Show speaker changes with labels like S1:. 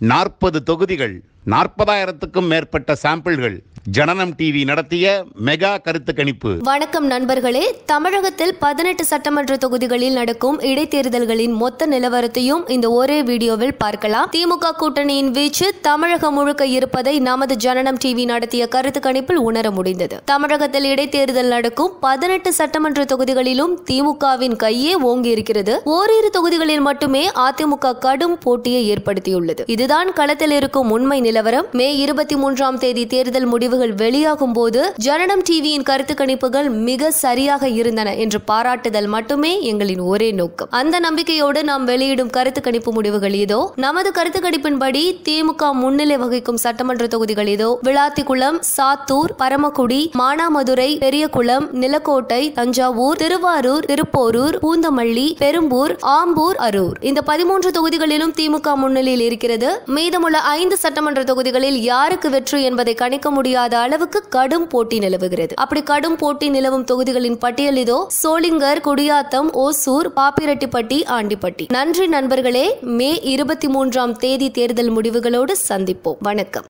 S1: நாற்பது தொகுதிகள் நாற்பதாயிரத்துக்கும் மேற்பட்ட சாம்பிள்கள் ஜனனம் டிவி நடத்திய மெகா கருத்து கணிப்பு.
S2: வணக்கம் நண்பர்களே. தமிழகத்தில் பதினெட்டு சட்டமன்ற தொகுதிகளில் நடக்கும் இடைத்தேர்தல்களின் மொத்த நிலவரத்தையும் இந்த ஒரே வீடியோவில் பார்க்கலாம். திமுக கூட்டணியின் வீச்சு தமிழகம் முழுக்க இருப்பதை நமது ஜனனம் டிவி நடத்திய கருத்து கணிப்பில் உணர முடிந்தது. தமிழகத்தில் இடைத்தேர்தல் நடக்கும் பதினெட்டு சட்டமன்ற தொகுதிகளிலும் திமுகவின் கையே ஓங்கி இருக்கிறது ஓரிரு தொகுதிகளில் மட்டுமே அதிமுக கடும் போட்டியை ஏற்படுத்தியுள்ளது. இது இதுதான் களத்தில் இருக்கும் உண்மை நிலவரம். மே இருபத்தி மூன்றாம் தேதி தேர்தல் முடிவுகள் வெளியாகும் போது ஜனனம் டிவியின் கருத்து கணிப்புகள் மிக சரியாக இருந்தன என்று பாராட்டுதல் மட்டுமே எங்களின் ஒரே நோக்கம். அந்த நம்பிக்கையோடு நாம் வெளியிடும் கருத்து கணிப்பு முடிவுகள் இதோ நமது கருத்து கணிப்பின்படி திமுக முன்னிலை வகிக்கும் சட்டமன்ற தொகுதிகள் இதோ விளாத்திக்குளம் சாத்தூர் பரமக்குடி மானாமதுரை பெரியகுளம் நிலக்கோட்டை தஞ்சாவூர் திருவாரூர் திருப்போரூர் பூந்தமல்லி பெரும்பூர் ஆம்பூர் அரூர். இந்த பதிமூன்று தொகுதிகளிலும் திமுக முன்னிலையில் இருக்கிறது. மீதமுள்ள ஐந்து சட்டமன்ற தொகுதிகளில் யாருக்கு வெற்றி என்பதை கணிக்க முடியாத அளவுக்கு கடும் போட்டி நிலவுகிறது. அப்படி கடும் போட்டி நிலவும் தொகுதிகளின் பட்டியல் இதோ. சோளிங்கர் குடியாத்தம் ஓசூர் பாப்பிரெட்டிப்பட்டி ஆண்டிப்பட்டி. நன்றி நண்பர்களே. மே இருபத்தி மூன்றாம் தேதி தேர்தல் முடிவுகளோடு சந்திப்போம். வணக்கம்.